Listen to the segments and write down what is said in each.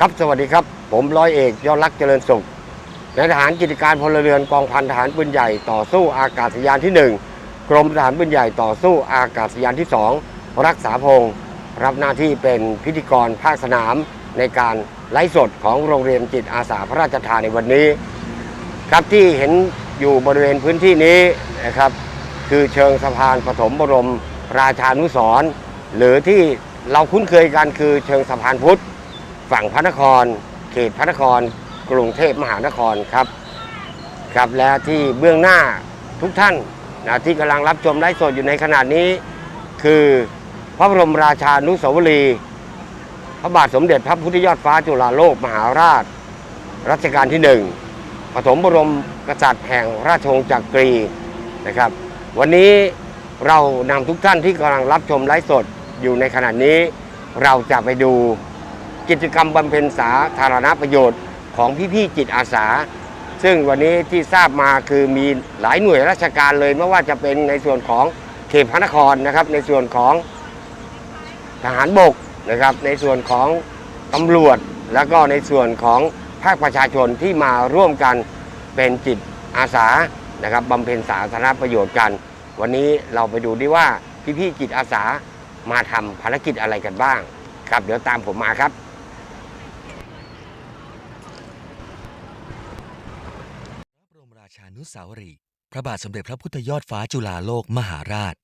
ครับสวัสดีครับ ผมร้อยเอกยอดรักเจริญสุขในทหารกิจการพลเรือนกองพันทหารปืนใหญ่ต่อสู้อากาศยานที่ 1 กรมทหารปืนใหญ่ต่อสู้อากาศยานที่ 2 รักษาพงศ์รับหน้าที่เป็นพิธีกรภาคสนาม ในการไลฟ์สดของโรงเรียนจิตอาสาพระราชทานในวันนี้ ครับที่เห็นอยู่บริเวณพื้นที่นี้นะครับ คือเชิงสะพานปฐมบรมราชานุสรณ์หรือที่เราคุ้นเคยกันคือเชิงสะพานพุทธ ฝั่งพระนคร เขตพระนคร กรุงเทพมหานครครับครับและที่เบื้องหน้าทุกท่านนะที่กำลังรับชมไลฟ์สดอยู่ในขณะนี้ คือพระบรมราชานุสาวรีย์พระบาทสมเด็จพระพุทธยอดฟ้าจุฬาโลกมหาราช รัชกาลที่หนึ่งปฐมบรมกษัตริย์แห่งราชวงศ์จักรีนะครับ วันนี้เรานำทุกท่านที่กำลังรับชมไลฟ์สดอยู่ในขณะนี้ เราจะไปดู กิจกรรมบำเพ็ญสาธารณประโยชน์ของพี่ๆจิตอาสา ซึ่งวันนี้ที่ทราบมาคือมีหลายหน่วยราชการเลยไม่ว่าจะเป็นในส่วนของเขตพระนครนะครับ ในส่วนของทหารบกนะครับ ในส่วนของตำรวจแล้วก็ในส่วนของภาคประชาชนที่มาร่วมกันเป็นจิตอาสานะครับบำเพ็ญสาธารณประโยชน์กัน วันนี้เราไปดูดีว่าพี่ๆจิตอาสามาทำภารกิจอะไรกันบ้าง ครับเดี๋ยวตามผมมาครับ พระบรมราชา นุสาวรีย์พระบาทสมเด็จพระพุทธยอดฟ้าจุฬาโลกมหาราช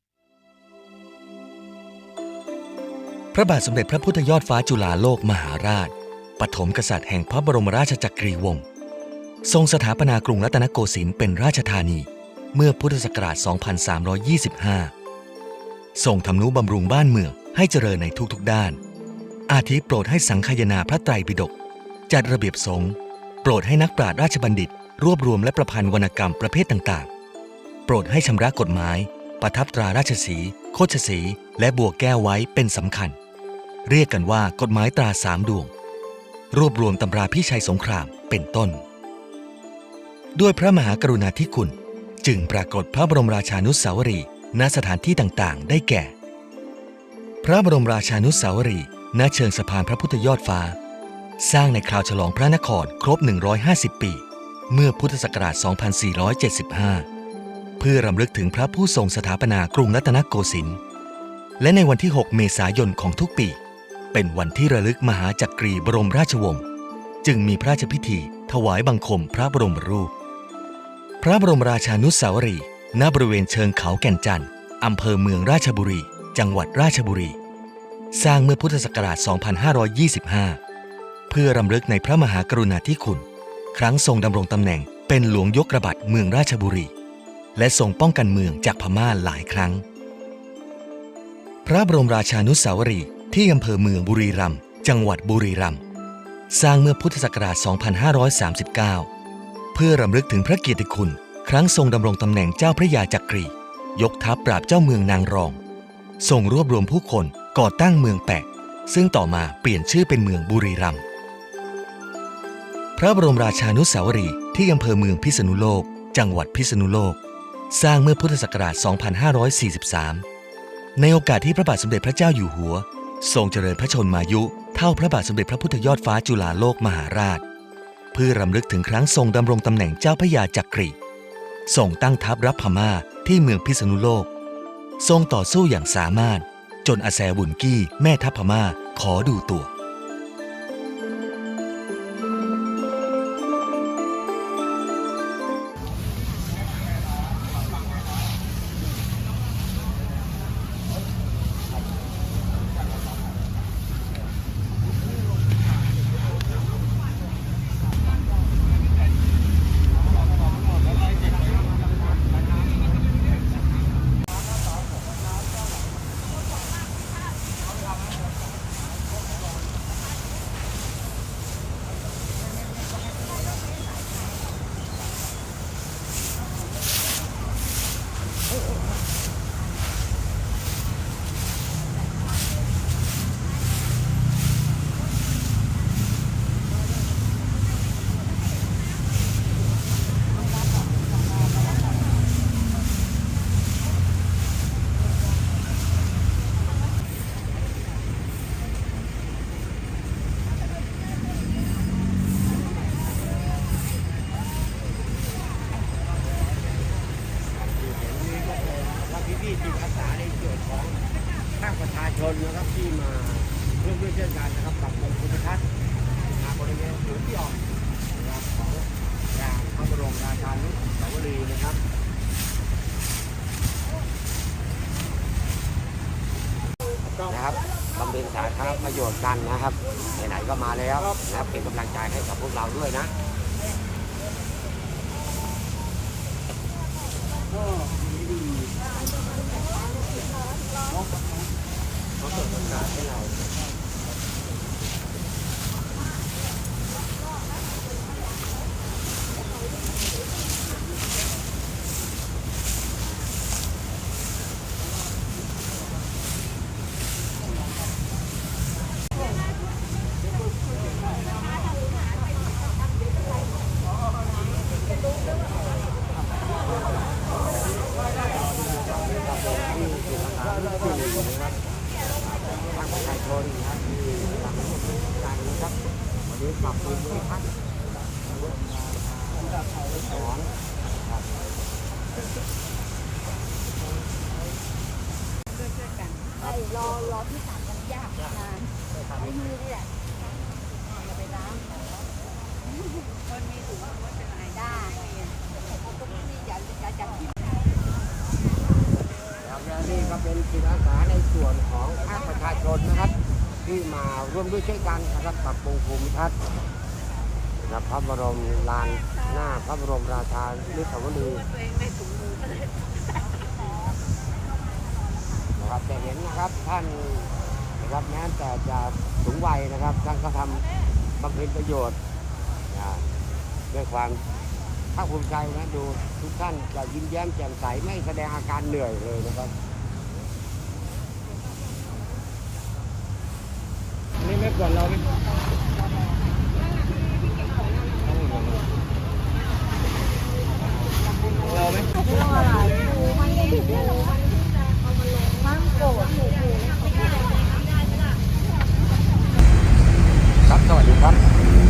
พระบาทสมเด็จพระพุทธยอดฟ้าจุฬาโลกมหาราช ปฐมกษัตริย์แห่งพระบรมราชจักรีวงศ์ ทรงสถาปนากรุงรัตนโกสินทร์เป็นราชธานี เมื่อพุทธศักราช 2325 ทรงทำนุบำรุงบ้านเมืองให้เจริญในทุกๆด้าน อาทิโปรดให้สังคายนาพระไตรปิฎกจัดระเบียบสงฆ์โปรดให้นักปราชญ์ราชบัณฑิต รวบรวมและประพันธ์วรรณกรรมประเภทต่างๆ โปรดให้ชำระกฎหมาย ประทับตราราชสี โคชสี และบัวแก้วไว้เป็นสำคัญ เรียกกันว่ากฎหมายตราสามดวง รวบรวมตำราพี่ชัยสงครามเป็นต้น ด้วยพระมหากรุณาธิคุณ จึงปรากฏพระบรมราชานุสาวรีณสถานที่ต่างๆ ได้แก่ พระบรมราชานุสาวรีณเชิงสะพานพระพุทธยอดฟ้า สร้างในคราวฉลองพระนครครบ 150 ปี เมื่อพุทธศักราช 2475 เพื่อรำลึกถึงพระผู้ทรงสถาปนากรุงรัตนโกสินทร์ และในวันที่ 6 เมษายนของทุกปี เป็นวันที่ระลึกมหาจักรีบรมราชวงศ์ จึงมีพระราชพิธีถวายบังคมพระบรมรูป พระบรมราชานุสาวรีย์ณบริเวณเชิงเขาแก่นจันทร์อำเภอเมืองราชบุรี จังหวัดราชบุรี สร้างเมื่อพุทธศักราช 2525 เพื่อรำลึกในพระมหากรุณาธิคุณ ครั้งทรงดำรงตำแหน่งเป็นหลวงยกระบัดเมืองราชบุรี และทรงป้องกันเมืองจากพม่าหลายครั้ง พระบรมราชานุสาวรีที่อำเภอเมืองบุรีรัมย์จังหวัดบุรีรัมย์สร้างเมื่อพุทธศักราช 2539 เพื่อรำลึกถึงพระเกียรติคุณ ครั้งทรงดำรงตำแหน่งเจ้าพระยาจักรี ยกทัพปราบเจ้าเมืองนางรองทรงรวบรวมผู้คนก่อตั้งเมืองแปะ ซึ่งต่อมาเปลี่ยนชื่อเป็นเมืองบุรีรัมย์ ระบรมราชานุสาวรีย์ที่อำเภอเมืองพิษณุโลก จังหวัดพิษณุโลก สร้างเมื่อพุทธศักราช 2543 ในโอกาสที่พระบาทสมเด็จพระเจ้าอยู่หัว ทรงเจริญพระชนมายุเท่าพระบาทสมเด็จพระพุทธยอดฟ้าจุฬาโลกมหาราช เพื่อรำลึกถึงครั้งทรงดำรงตำแหน่งเจ้าพระยาจักรีทรงตั้งทัพรับพม่าที่เมืองพิษณุโลก ทรงต่อสู้อย่างสามารถ จนอาแซบุนกี้แม่ทัพพม่าขอดูตัว พี่จิตอาสาในส่วนของภาคประชาชนนะครับที่มาร่วมด้วยเช่นกันนะครับปรับปรุงภูมิทัศน์นะบริเวณศูนย์ที่ออกนะครับของงานพระบรมราชานุสาวรีย์นะครับนะครับบำเพ็ญสาธารณประโยชน์กันนะครับไหนๆก็มาแล้วนะครับเป็นกำลังใจให้กับพวกเราด้วยนะ เขาเปิดโอกาสให้เรา ทางประชาชนนะครับที่ทำร่วมมือกันนะครับวันนี้ปรับปรุงภูมิทัศน์ สอนครับไอ้รอรอที่ศาลกันยากนานไม่มีนี่แหละจะไปล้างคนมีถุงว่าจะไหนได้ตรงนี้อย่าอย่าจับที่แล้วนี่ก็เป็นจิตอาสาในส่วนของภาคประชาชนนะครับ ที่มาร่วมด้วยช่วยกันนะครับปรับปรุงภูมิทัศน์ นะครับพระบรมลานหน้าพระบรมราชานุสาวรีย์ตัวเองไม่ถุงมือก็เลยนะครับแต่เห็นนะครับท่านนะครับแม้แต่จะสูงวัยนะครับท่านก็ทำบำเพ็ญประโยชน์ด้วยความภาคภูมิใจนะดูทุกท่านจะยิ้มแย้มแจ่มใสไม่แสดงอาการเหนื่อยเลยนะครับนี่ไม่กวนเราไหมเราไหมเรื่องอะไรมันไม่ถูกเลยมันโกรธครับสวัสดีครับ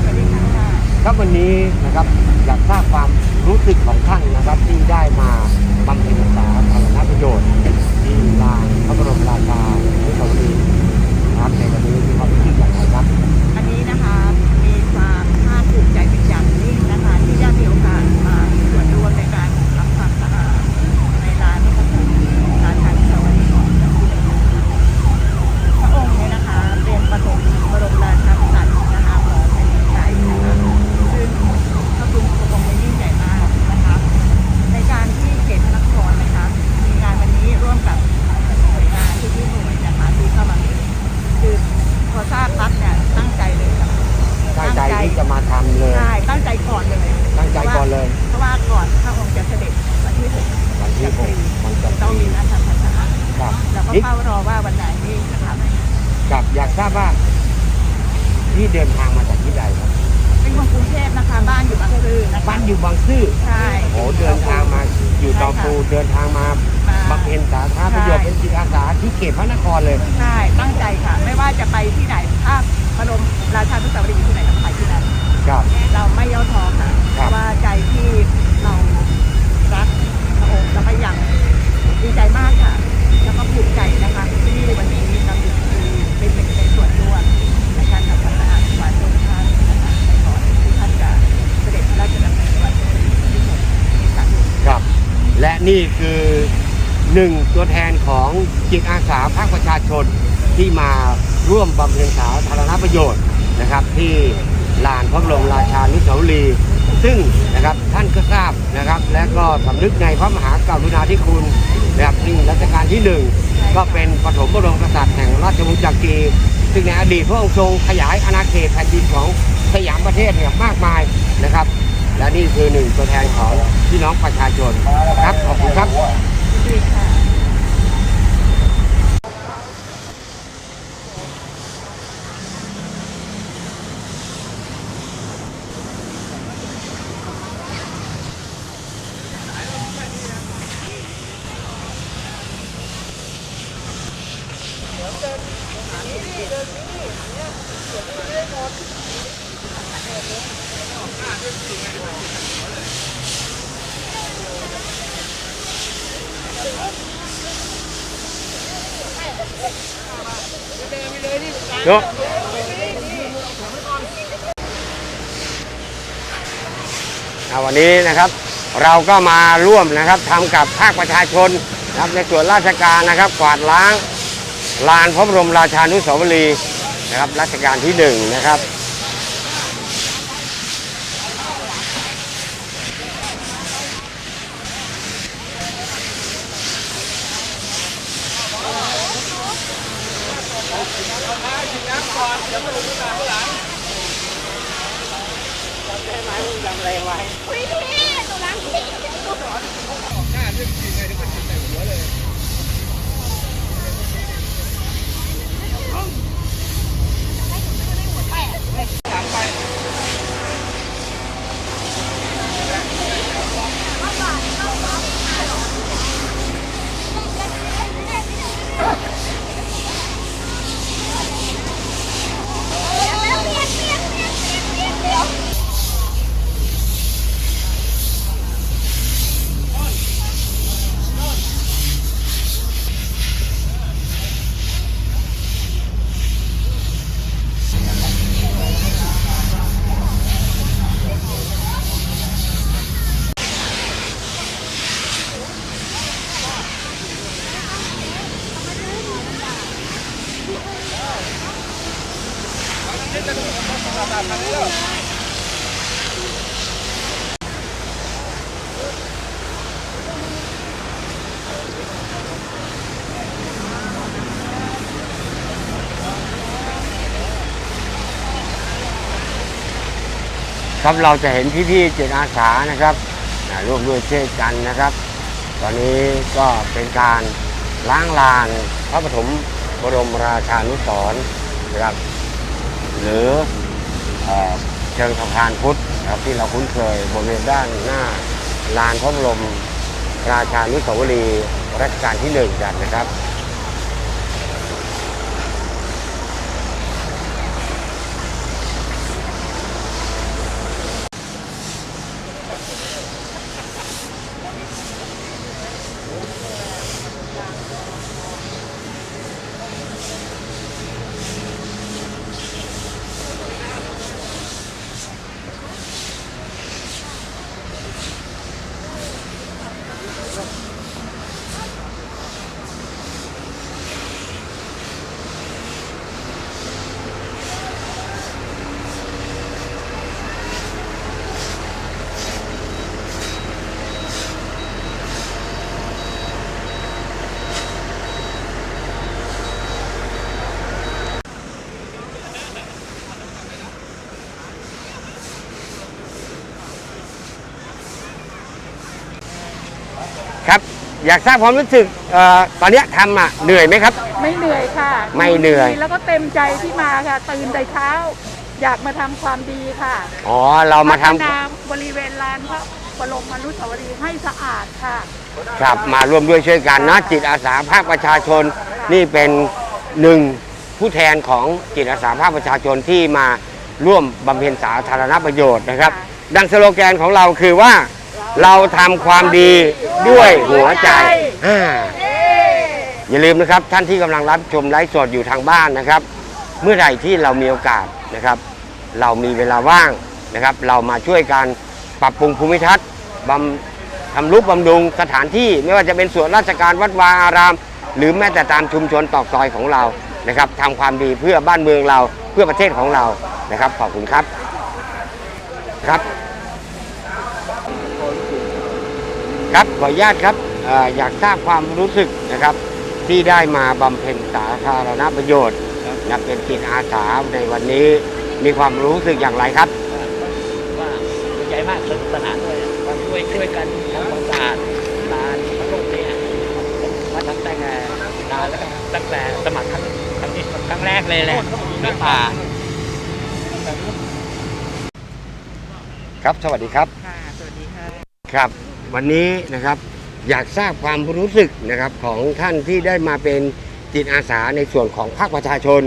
สวัสดีค่ะ ครับวันนี้นะครับอยากทราบความรู้สึกของท่านนะครับที่ได้มาบำเพ็ญสาธารณประโยชน์ที่ลานพระบรมราชานุสาวรีครับในวันนี้มีความรู้สึกอย่างไรครับ ขตพระนครเลย ใช่ตั้งใจค่ะ ไม่ว่าจะไปที่ไหนถ้าพระบรมราชานุสาวรีย์อยู่ที่ไหนก็ไปที่นั่นครับ เราไม่ย่อท้อค่ะเพครับ ราะว่าใจที่เรารักพระองค์แล้วก็อย่างดีใจมากค่ะ แล้วก็ภูมิใจนะคะที่วันนี้เราอยู่เป็นหนึ่งในส่วนร่วมในการทำความสะอาดถวายพระองค์ท่านนะคะในก่อนที่ท่านจะเสด็จพระราชดำเนินถวายพระองค์ที่หกเมษายนครับ และนี่คือ หนึ่งตัวแทนของจิตอาสาภาคประชาชนที่มาร่วมบำเพ็ญสาธารณประโยชน์นะครับ ที่ลานพระบรมราชานุสาวรีย์ซึ่งนะครับท่านก็ทราบนะครับ และก็สำนึกในพระมหากรุณาธิคุณนะครับนี่รัชกาลที่หนึ่งก็เป็นปฐมบรมกษัตริย์แห่งราชวงศ์จักรีซึ่งในอดีตพระองค์ทรงขยายอาณาเขตแผ่นดินของสยามประเทศเนี่ยมากมายนะครับ และนี่คือหนึ่งตัวแทนของพี่น้องประชาชนครับขอบคุณครับ ดีค่ เนาะอ่าวันนี้นะครับเราก็มาร่วมนะครับทำกับภาคประชาชนนะครับในส่วนราชการนะครับ กวาดล้างลานพระบรมราชานุสาวรีย์นะครับรัชกาลที่หนึ่งนะครับ ครับเราจะเห็นพี่ๆจิตอาสานะครับร่วมด้วยช่วยกันนะครับ ตอนนี้ก็เป็นการล้างลานพระปฐมบรมราชานุสรณ์นะครับหรือเอเชิงสะพานพุทธนะครับที่เราคุ้นเคยบริเวณด้านหน้าลานพระบรมราชานุสาวรีย์รัชกาลที่หนึ่งกันนะครับ อยากทราบความรู้สึกเอ่อตอนเนี้ยทำอะเหนื่อยไหมครับ ไม่เหนื่อยค่ะไม่เหนื่อยดีแล้วก็เต็มใจที่มาค่ะ ตื่นแต่เช้า อยากมาทำความดีค่ะอ๋อเรามาทำพัฒนาบริเวณลานพระบรมอนุสาวรีย์ให้สะอาดค่ะ ครับมาร่วมด้วยช่วยกันนะจิตอาสาภาคประชาชน นี่เป็นหนึ่งผู้แทนของจิตอาสาภาคประชาชนที่มาร่วมบำเพ็ญสาธารณประโยชน์นะครับ ค่ะ ดังสโลแกนของเราคือว่า เราทำความดีด้วยหัวใจอ่าอย่าลืมนะครับท่านที่กำลังรับชมไลฟ์สดอยู่ทางบ้านนะครับ เมื่อไหร่ที่เรามีโอกาสนะครับ เรามีเวลาว่างนะครับ เรามาช่วยกันปรับปรุงภูมิทัศน์บำทำรูปบำรุงสถานที่ไม่ว่าจะเป็นส่วนราชการวัดวาอาราม หรือแม้แต่ตามชุมชนตอกซอยของเรานะครับทำความดีเพื่อบ้านเมืองเราเพื่อประเทศของเรานะครับขอบคุณครับครับ ครับขออนุญาตครับเอ่ออยากทราบความรู้สึกนะครับ ที่ได้มาบำเพ็ญสาธารณประโยชน์นะเป็นจิตอาสาในวันนี้มีความรู้สึกอย่างไรครับว่าดีใจมากสนุกสนานด้วยมาช่วยช่วยกันทำความสะอาดลานพระโลกเนี่ยผมมาตั้งแต่นานแล้วก็ตั้งแต่สมัครครั้งครั้งที่ครั้งแรกเลยแหละน้ำป่าครับสวัสดีครับค่ะสวัสดีค่ะครับ วันนี้นะครับอยากทราบความรู้สึกนะครับของท่านที่ได้มาเป็นจิตอาสาในส่วนของภาคประชาชน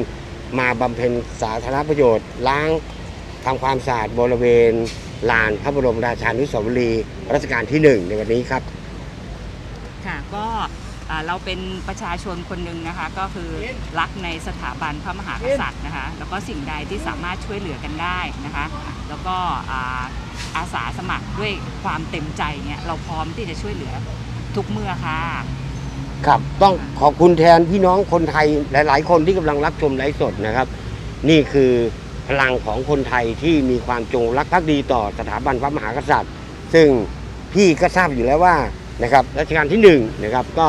มาบำเพ็ญสาธารณประโยชน์ล้างทำความสะอาดบริเวณ ลานพระบรมราชานุสาวรีย์รัชกาลที่หนึ่งในวันนี้ครับ ค่ะก็เราเป็นประชาชนคนหนึ่งนะคะก็คือรักในสถาบันพระมหากษัตริย์นะคะแล้วก็สิ่งใดที่สามารถช่วยเหลือกันได้นะคะ แล้วก็ อาอาสาสมัครด้วยความเต็มใจเนี่ยเราพร้อมที่จะช่วยเหลือทุกเมื่อค่ะ ครับต้องขอบคุณแทนพี่น้องคนไทยหลาย ๆ คนที่กำลังรับชมไลฟ์สดนะครับ นี่คือพลังของคนไทยที่มีความจงรักภักดีต่อสถาบันพระมหากษัตริย์ ซึ่งพี่ก็ทราบอยู่แล้วว่านะครับรัชกาลที่หนึ่งนะครับก็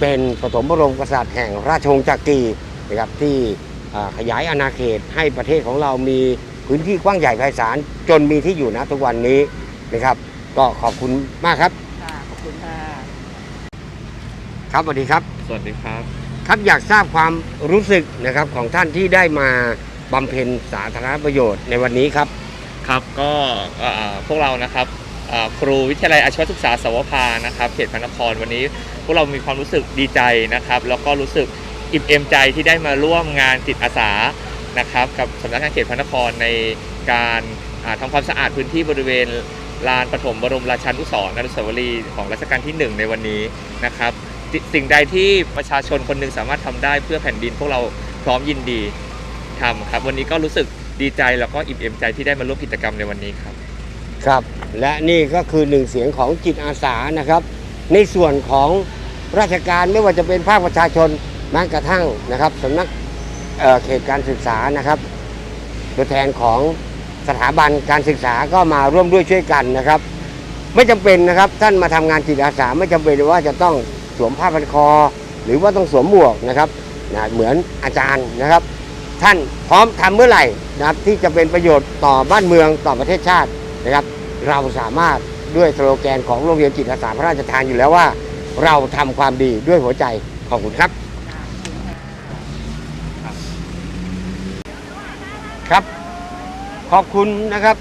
เป็นปฐมบรมกษัตริย์แห่งราชวงศ์จักรีนะครับที่อ่าขยายอาณาเขตให้ประเทศของเรามี พื้นที่กว้างใหญ่ไพศาลจนมีที่อยู่ณทุกวันนี้นะครับ ก็ขอบคุณมากครับ ค่ะขอบคุณค่ะ ครับสวัสดีครับ สวัสดีครับ ครับอยากทราบความรู้สึกนะครับของท่านที่ได้มาบำเพ็ญสาธารณประโยชน์ในวันนี้ครับ ครับก็เอ่อพวกเรานะครับเอ่อครูวิทยาลัยอาชีวศึกษาสวภานะครับเขตพระนครวันนี้ พวกเรามีความรู้สึกดีใจนะครับ แล้วก็รู้สึกอิ่มเอมใจที่ได้มาร่วมงานจิตอาสา นะครับกับสำนักงานเขตพระนครในการทำความสะอาดพื้นที่บริเวณลานปฐมบรมราชานุสรณ์อนุสาวรีย์ของรัชกาลที่หนึ่งในวันนี้นะครับสิ่งใดที่ประชาชนคนหนึ่งสามารถทำได้เพื่อแผ่นดินพวกเราพร้อมยินดีทำครับ วันนี้ก็รู้สึกดีใจแล้วก็อิ่มเอมใจที่ได้มาร่วมกิจกรรมในวันนี้ครับ ครับ และนี่ก็คือหนึ่งเสียงของจิตอาสานะครับ ในส่วนของราชการไม่ว่าจะเป็นภาคประชาชนแม้กระทั่งนะครับสำนัก เขตการศึกษานะครับตัวแทนของสถาบันการศึกษาก็มาร่วมด้วยช่วยกันนะครับ ไม่จำเป็นนะครับท่านมาทำงานจิตอาสาไม่จำเป็นว่าจะต้องสวมผ้าพันคอ หรือว่าต้องสวมหมวกนะครับนะเหมือนอาจารย์นะครับ ท่านพร้อมทำเมื่อไหร่นะครับที่จะเป็นประโยชน์ต่อบ้านเมืองต่อประเทศชาตินะครับ เราสามารถด้วยสโลแกนของโรงเรียนจิตอาสาพระราชทานอยู่แล้วว่า เราทำความดีด้วยหัวใจขอบคุณครับ ขอบคุณนะครับ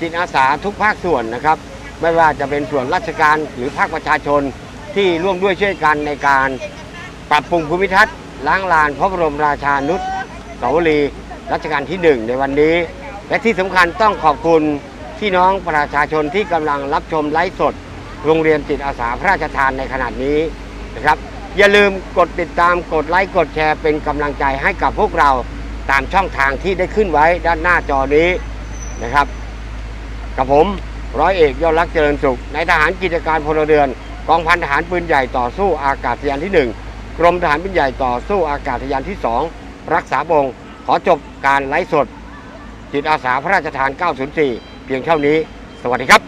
จิตอาสาทุกภาคส่วนนะครับ ไม่ว่าจะเป็นส่วนราชการหรือภาคประชาชนที่ร่วมด้วยช่วยกันในการปรับปรุงภูมิทัศน์ล้างลานพระบรมราชานุสาวรีย์รัชกาลที่หนึ่งในวันนี้ และที่สำคัญต้องขอบคุณพี่น้องประชาชนที่กำลังรับชมไลฟ์สด โรงเรียนจิตอาสาพระราชทานในขณะนี้นะครับ อย่าลืมกดติดตามกดไลค์กดแชร์เป็นกำลังใจให้กับพวกเรา ตามช่องทางที่ได้ขึ้นไว้ด้านหน้าจอนี้นะครับ กับผมร้อยเอกยอดรักเจริญสุขในทหารกิจการพลเรือนกองพันทหารปืนใหญ่ต่อสู้อากาศยานที่ 1 กรมทหารปืนใหญ่ต่อสู้อากาศยานที่ 2 รักษาบงขอจบการไลฟ์สดจิตอาสาพระราชทาน 904 เพียงเท่านี้ สวัสดีครับ